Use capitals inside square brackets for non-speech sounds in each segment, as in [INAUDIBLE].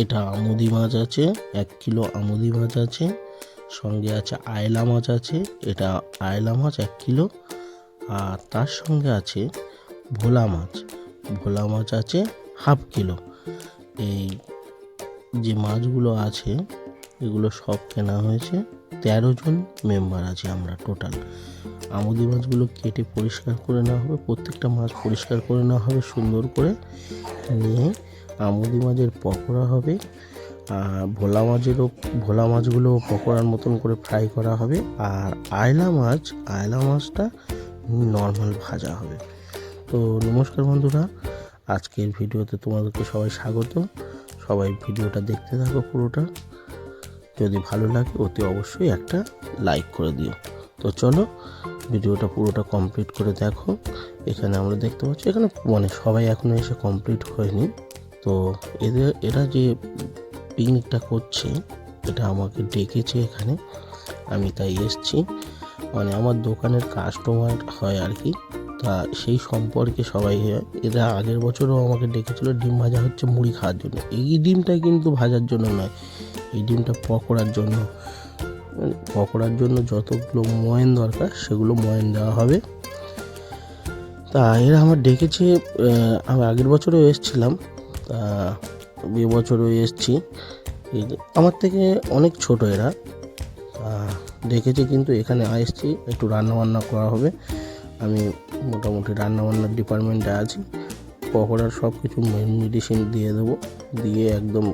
এটা আমুদি মাছ আছে, এক কিলো আমুদি মাছ আছে, সঙ্গে আছে আয়লা মাছ আছে, এটা আয়লা মাছ এক কিলো, আর তার সঙ্গে আছে ভোলা মাছ। ভোলা মাছ আছে হাফ কিলো। এই যে মাছগুলো আছে, এগুলো সব কেনা হয়েছে, তেরো জন মেম্বার আছে আমরা টোটাল। আমুদি মাছগুলো কেটে পরিষ্কার করে নেওয়া হবে, প্রত্যেকটা মাছ পরিষ্কার করে নেওয়া হবে, সুন্দর করে নিয়ে আমুদি মাছের পকোড়া হবে আর ভোলা মাছেরও, ভোলা মাছগুলো পকোড়ার মতন করে ফ্রাই করা হবে, আর আয়লা মাছ, আয়লা মাছটা নর্মাল ভাজা হবে। তো নমস্কার বন্ধুরা, আজকের ভিডিওতে তোমাদেরকে সবাই স্বাগত। সবাই ভিডিওটা দেখতে থাকো পুরোটা। যদি ভালো লাগে অতি অবশ্যই একটা লাইক করে দিও। তো চলো, ভিডিওটা পুরোটা কমপ্লিট করে দেখো। এখানে আমরা দেখতে পাচ্ছি, এখানে মানে সবাই এখনও এসে কমপ্লিট হয়নি। তো এদের, এরা যে পিকনিকটা করছে, এটা আমাকে ডেকেছে এখানে। আমি তাই এসছি। মানে আমার দোকানের কাস্টমার হয় আর কি, তা সেই সম্পর্কে সবাই এরা আগের বছরও আমাকে ডেকেছিল, ডিম ভাজা হচ্ছে মুড়ি খাওয়ার জন্য। এই ডিমটা কিন্তু ভাজার জন্য নয়, এই ডিমটা পকোড়ার জন্য। পকোড়ার জন্য যতগুলো ময়ন দরকার, সেগুলো ময়ন দেওয়া হবে। তা এরা আমার ডেকেছে আমি আগের বছরও এসেছিলাম। তা এ বছরও এসছি। আমার থেকে অনেক ছোট এরা। দেখেছি কিন্তু এখানে এসছি একটু রান্নাবান্না করা হবে। আমি মোটামুটি রান্নাবান্নার ডিপার্টমেন্টে আছি। পকোড়ার সব কিছু মেডিসিন দিয়ে দেবো। দিয়ে একদম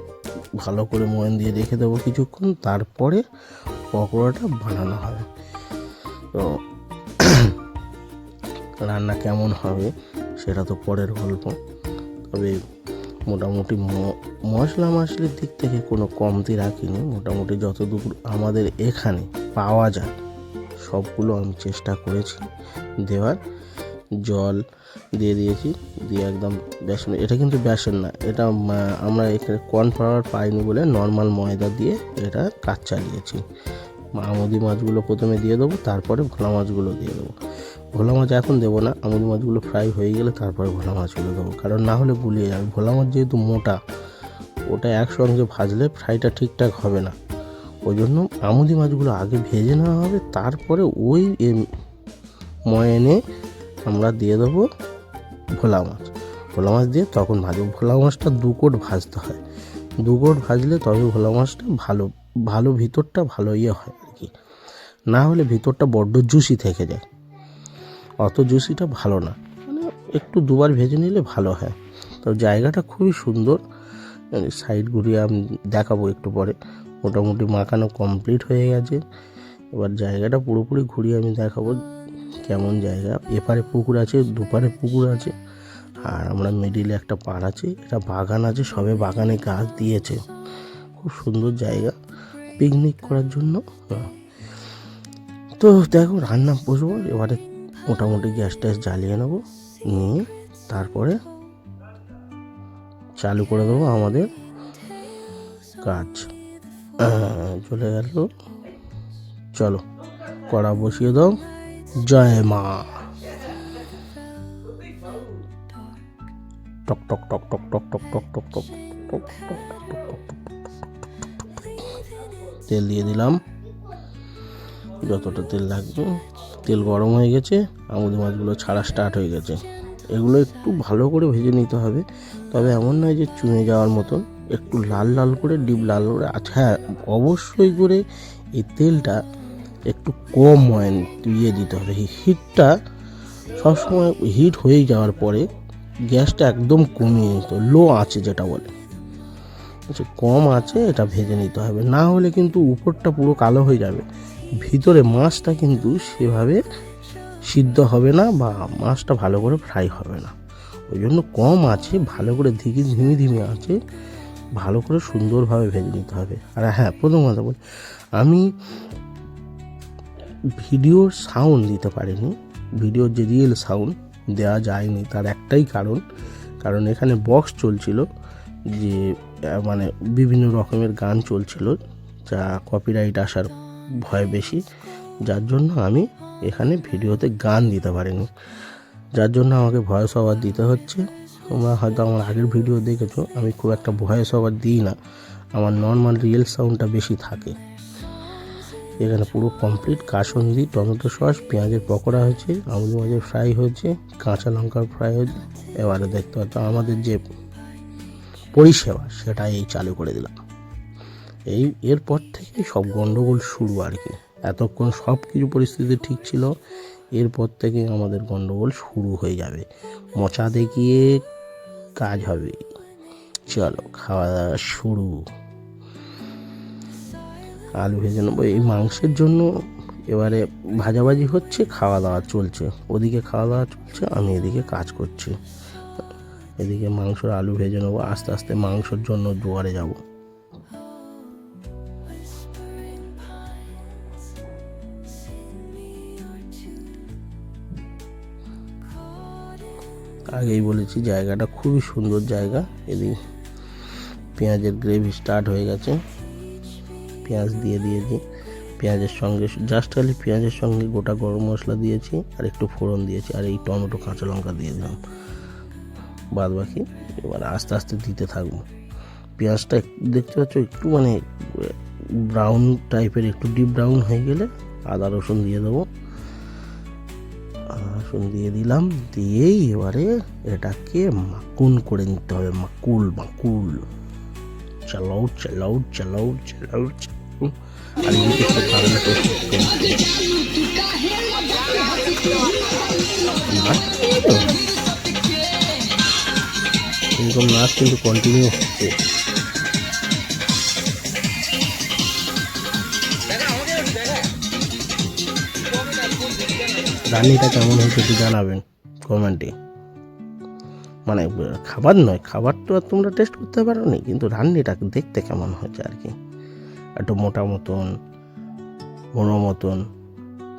ভালো করে ময়ন দিয়ে রেখে দেবো কিছুক্ষণ। তারপরে পকোড়াটা বানানো হবে। তো [CLEARS THROAT] রান্না কেমন হবে সেটা তো পরের গল্প। তবে মোটামুটি মশলা মশলির দিক থেকে কোনো কমতি রাখিনি। মোটামুটি যতদূর আমাদের এখানে পাওয়া যায়, সবগুলো আমি চেষ্টা করেছি। দেওয়ার জল দিয়ে দিয়েছি, দিয়ে একদম বেসন এটা কিন্তু বেসন না, এটা আমরা এখানে কর্নফ্লাওয়ার পাইনি বলে নর্মাল ময়দা দিয়ে এটা কাজ চালিয়েছি। আমুদি মাছগুলো প্রথমে দিয়ে দেবো, তারপরে ভোলা মাছগুলো দিয়ে দেবো। ভোলা মাছ এখন দেবো না আমুদি মাছগুলো ফ্রাই হয়ে গেলে তারপরে ভোলা মাছগুলো দেবো। কারণ না হলে গুলিয়ে যাবে। ভোলা মাছ যেহেতু মোটা, ওটা একসঙ্গে ভাজলে ফ্রাইটা ঠিকঠাক হবে না। ওই জন্য আমুদি মাছগুলো আগে ভেজে নেওয়া হবে, তারপরে ওই ময়নে আমরা দিয়ে দেবো ভোলা মাছ। ভোলা মাছ দিয়ে তখন ভাজবো। ভোলা মাছটা দু কোট ভাজতে হয়। দু কোট ভাজলে তবে ভোলা মাছটা ভালো ভালো ভিতরটা ভালো ইয়ে হয় আর কি। না হলে ভিতরটা বড্ড জুসি থেকে যায়। অত জুসিটা ভালো না। মানে একটু দুবার ভেজে নিলে ভালো হয়। তো জায়গাটা খুবই সুন্দর। সাইড ঘুরিয়ে আমি দেখাবো একটু পরে। মোটামুটি মাখানো কমপ্লিট হয়ে গেছে। এবার জায়গাটা পুরোপুরি ঘুরিয়ে আমি দেখাবো কেমন জায়গা। এপারে পুকুর আছে, দুপারে পুকুর আছে। আর আমরা মিডিলে একটা পাড় আছে। এটা বাগান আছে, সবে বাগানে গাছ দিয়েছে। খুব সুন্দর জায়গা। পিকনিক করার জন্য। তো দেখো রান্না বসবো। এবারে মোটামুটি গ্যাস ট্যাস জ্বালিয়ে নেব নিয়ে তারপরে চালু করে দেবো আমাদের কাজ চলে গেল চলো কড়া বসিয়ে দাও জয় মা টক টক টক টক টক টক টক টক টক টক টক তেল দিয়ে দিলাম যতটা তেল লাগবে তেল গরম হয়ে গেছে আমুদি মাছগুলো ছাড়া স্টার্ট হয়ে গেছে। এগুলো একটু ভালো করে ভেজে নিতে হবে, তবে এমন নয় যে চুনে যাওয়ার মতন, একটু লাল লাল করে, ডিপ লাল করে আচ্ছা হ্যাঁ অবশ্যই করে এই তেলটা একটু কম ময়ন দিয়ে দিতে হবে। হিটটা সবসময় হিট হয়ে যাওয়ার পরে গ্যাসটা একদম কমিয়ে নিতে লো আছে যেটা বলে। আচ্ছা কম আছে এটা ভেজে নিতে হবে, না হলে কিন্তু উপরটা পুরো কালো হয়ে যাবে। ভিতরে মাছটা কিন্তু সেভাবে সিদ্ধ হবে না বা মাছটা ভালো করে ফ্রাই হবে না। ওই জন্য কম আছে, ভালো করে ধীরে ধিমি ধিমি আছে, ভালো করে সুন্দরভাবে ভেজে নিতে হবে। আর হ্যাঁ প্রথম কথা বলি, আমি ভিডিওর সাউন্ড দিতে পারিনি। ভিডিওর যে রিয়েল সাউন্ড দেওয়া যায়নি, তার একটাই কারণ কারণ এখানে বক্স চলছিল যে মানে বিভিন্ন রকমের গান চলছিল, যা কপিরাইট আসার ভয় বেশি। যার জন্য আমি এখানে ভিডিওতে গান দিতে পারিনি। যার জন্য আমাকে ভয়েস ওভার দিতে হচ্ছে। তোমরা হয়তো আমার আগের ভিডিও দেখেছ, আমি খুব একটা ভয়েস ওভার দিই না। আমার নর্মাল রিয়েল সাউন্ডটা বেশি থাকে। এখানে পুরো কমপ্লিট কাসন্দি, টমেটো সস, পেঁয়াজের পকোড়া হয়েছে আমুল মাছের ফ্রাই হয়েছে, কাঁচা লঙ্কার ফ্রাই হয়েছে। এবারে দেখতে পাচ্ছ আমাদের যে পরিষেবা সেটা এই চালু করে দিলাম। এই এরপর থেকে সব গন্ডগোল শুরু আর কি। এতক্ষণ সব কিছু পরিস্থিতি ঠিক ছিল, এরপর থেকে আমাদের গন্ডগোল শুরু হয়ে যাবে। মচা দেখিয়ে কাজ হবে। চলো খাওয়া দাওয়া শুরু। আলু ভেজে নেব। এই মাংসের জন্য এবারে ভাজাভাজি হচ্ছে খাওয়া দাওয়া চলছে। ওদিকে খাওয়া দাওয়া চলছে, আমি এদিকে কাজ করছি। এদিকে মাংসর আলু ভেজে নেব। আস্তে আস্তে মাংসর জন্য জোয়ারে যাব। আগেই বলেছি, জায়গাটা খুবই সুন্দর জায়গা। এদিকে পেঁয়াজের গ্রেভি স্টার্ট হয়ে গেছে। পেঁয়াজ দিয়ে দিয়েছি। পেঁয়াজের সঙ্গে জাস্ট খালি পেঁয়াজের সঙ্গে গোটা গরম মশলা দিয়েছি আর একটু ফোড়ন দিয়েছি আর এই টমেটো, কাঁচা লঙ্কা দিয়ে দিলাম। বাদ বাকি এবার আস্তে আস্তে দিতে থাকব। পেঁয়াজটা দেখতে পাচ্ছ একটু মানে ব্রাউন টাইপের একটু ডিপ ব্রাউন হয়ে গেলে আদা, রসুন দিয়ে দেবো। রসুন দিয়ে দিলাম। দিয়েই এবারে এটাকে মাকুন করে নিতে হবে। মাকুল মাকুল। চালাও চালাও চালাও চালাও চালাও। এরকম নাচ কিন্তু কন্টিনিউ হচ্ছে। রান্নিটা কেমন হয়েছে একটু জানাবেন কমেন্টে। মানে খাবার নয়, খাবার তো আর তোমরা টেস্ট করতে পারো নি কিন্তু রান্নিটা দেখতে কেমন হয়েছে আর কি। একটু মোটা মতন বড় মতন,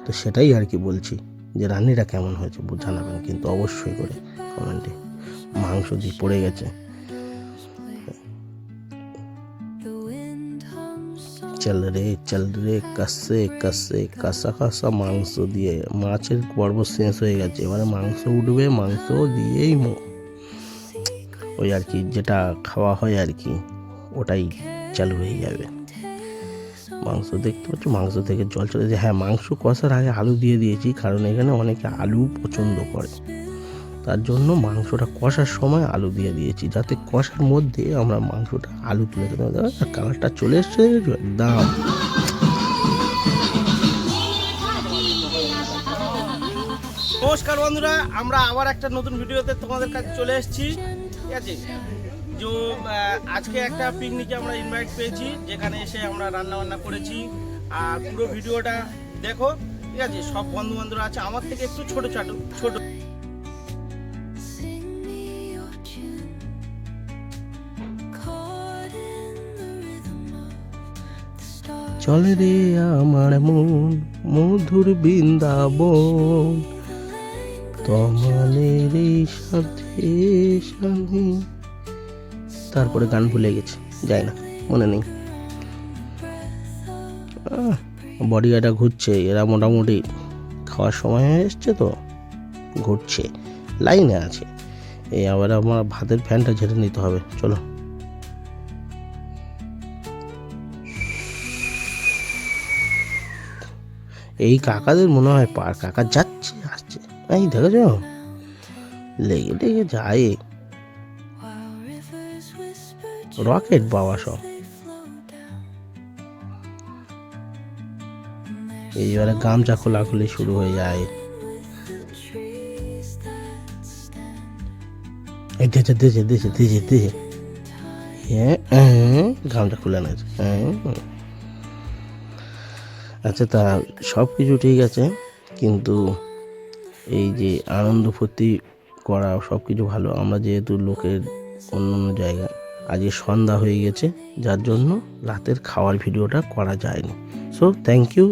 তো সেটাই আর কি বলছি, যে রান্নিটা কেমন হয়েছে জানাবেন কিন্তু অবশ্যই করে কমেন্টে। মাংস দিয়ে পড়ে গেছে চল রে চল রে, কাসে কাসে, কাঁসা কাঁসা মাংস দিয়ে। মাছের পর্ব শেষ হয়ে গেছে। এবারে মাংস উঠবে, মাংস দিয়েই ওই আর কি, যেটা খাওয়া হয় আর কি, ওটাই চালু হয়ে যাবে। মাংস দেখতে পাচ্ছ? মাংস থেকে জল চলে যায়। হ্যাঁ মাংস কষার আগে আলু দিয়ে দিয়েছি, কারণ এখানে অনেকে আলু পছন্দ করে। তার জন্য মাংসটা কষার সময় আলু দিয়ে দিয়েছি। যাতে কষার মধ্যে আমরা মাংসটা আলু তুলে আর কালারটা চলে এসছে দাম নমস্কার বন্ধুরা, আমরা আবার একটা নতুন ভিডিওতে তোমাদের কাছে চলে এসেছি। ঠিক আছে? যে আজকে একটা পিকনিকে আমরা ইনভাইট পেয়েছি, যেখানে এসে আমরা রান্না বান্না করেছি। আর পুরো ভিডিওটা দেখো, ঠিক আছে? সব বন্ধু বান্ধবরা আছে। আমার থেকে একটু ছোট ছোট ছোট। চলে রে আমার মন, মধুর বৃন্দাবন। তোমাদের সাথে সঙ্গে তারপরে গান ভুলে গেছি, যাই না, মনে নেই। বডি গার্ডটা ঘুরছে, এরা মোটামুটি খাওয়ার সময় হয়ে এসছে তো, ঘুরছে, লাইনে আছে। এই আবার আমার ভাতের ফ্যানটা ঝেড়ে নিতে হবে, চলো। এই কাকাদের মনে হয় পার কাকা যাচ্ছে আসছে। এই দেখেছ লেগে লেগে যায়। রকেট বাবা সব। এইবারে গামছা খোলাখুলি শুরু হয়ে যায়। এই দেছে দেছে দেছে দেছে দেছে হ্যাঁ হ্যাঁ, গামছা খুলে নিয়েছে হ্যাঁ। আচ্ছা তা সব কিছু ঠিক আছে, কিন্তু এই যে আনন্দ ফুর্তি করা সব কিছু ভালো, আমরা যেহেতু লোকের অন্য অন্য জায়গা, আজকে সন্ধ্যা হয়ে গেছে, যার জন্য রাতের খাওয়ার ভিডিওটা করা যায়নি। So thank you